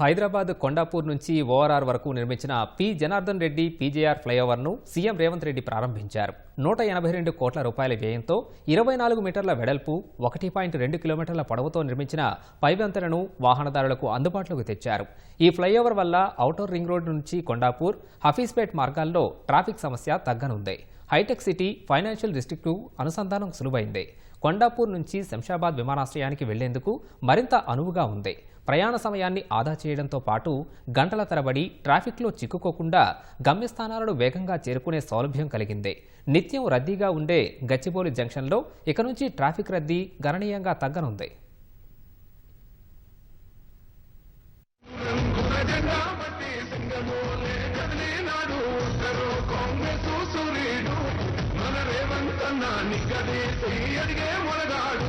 హైదరాబాద్ కొండాపూర్ నుంచి ఓఆర్ఆర్ వరకు నిర్మించిన పి. జనార్దన్ రెడ్డి పీజేఆర్ ఫ్లైఓవర్ను సీఎం రేవంత్ రెడ్డి ప్రారంభించారు. నూట ఎనభై రెండు కోట్ల రూపాయల వ్యయంతో ఇరవై నాలుగు మీటర్ల వెడల్పు ఒకటి పాయింట్ రెండు కిలోమీటర్ల పొడవుతో నిర్మించిన పైవంతెనను వాహనదారులకు అందుబాటులోకి తెచ్చారు. ఈ ఫ్లైఓవర్ వల్ల ఔటర్ రింగ్ రోడ్ నుంచి కొండాపూర్ హఫీజ్పేట్ మార్గాల్లో ట్రాఫిక్ సమస్య తగ్గనుంది. హైటెక్ సిటీ ఫైనాన్షియల్ డిస్టిక్టు అనుసంధానం సులువైంది. కొండాపూర్ నుంచి శంషాబాద్ విమానాశ్రయానికి వెళ్ళేందుకు మరింత అనువుగా ఉంది. ప్రయాణ సమయాన్ని ఆదా చేయడంతో పాటు గంటల తరబడి ట్రాఫిక్లో చిక్కుకోకుండా గమ్యస్థానాలను వేగంగా చేరుకునే సౌలభ్యం కలిగింది. నిత్యం రద్దీగా ఉండే గచ్చిబౌలి జంక్షన్లో ఇక నుంచి ట్రాఫిక్ రద్దీ గణనీయంగా తగ్గనుంది. మన నిగ్గదీసి అడిగే మొరగాడు